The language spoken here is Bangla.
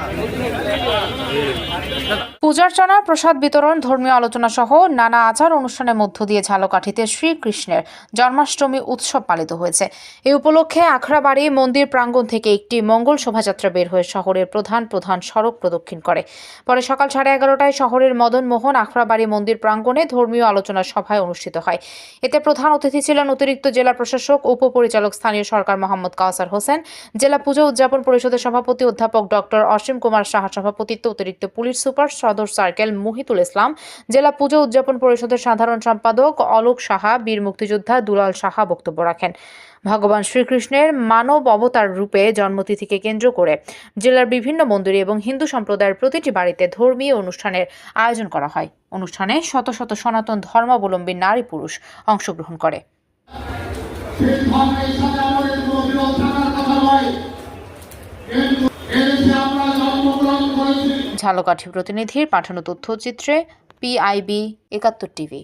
ただ？পূজার্চনা প্রসাদ বিতরণ, ধর্মীয় আলোচনা সহ নানা আচার অনুষ্ঠানের মধ্য দিয়ে ঝালকাঠিতে শ্রীকৃষ্ণের জন্মাষ্টমী উৎসব পালিত হয়েছে। এই উপলক্ষে আখড়াবাড়ি মন্দির প্রাঙ্গণ থেকে একটি মঙ্গল শোভাযাত্রা বের হয়ে শহরের প্রধান প্রধান সড়ক প্রদক্ষিণ করে। পরে সকাল সাড়ে এগারোটায় শহরের মদন মোহন আখড়াবাড়ি মন্দির প্রাঙ্গণে ধর্মীয় আলোচনা সভায় অনুষ্ঠিত হয়। এতে প্রধান অতিথি ছিলেন অতিরিক্ত জেলা প্রশাসক, উপপরিচালক স্থানীয় সরকার মোহাম্মদ কাউসার হোসেন, জেলা পুজো উদযাপন পরিষদের সভাপতি অধ্যাপক ডক্টর অসীম কুমার সাহা সভাপতিত্ব অতিরিক্ত পুলিশ সুপার সদর সার্কেল মুহিতুল ইসলাম, জেলা পুজো উদযাপন পরিষদের সাধারণ সম্পাদক অলোক সাহা, বীর মুক্তিযোদ্ধা দুলাল সাহা বক্তব্য রাখেন। ভগবান শ্রীকৃষ্ণের মানব অবতার রূপে জন্মতিথিকে কেন্দ্র করে জেলার বিভিন্ন মন্দিরে এবং হিন্দু সম্প্রদায়ের প্রতিটি বাড়িতে ধর্মীয় অনুষ্ঠানের আয়োজন করা হয়। অনুষ্ঠানে শত শত সনাতন ধর্মাবলম্বী নারী পুরুষ অংশগ্রহণ করে। সেই ঝালকাঠি প্রতিনিধির পাঠানো তথ্যচিত্রে পিআইবি একাত্তর টিভি।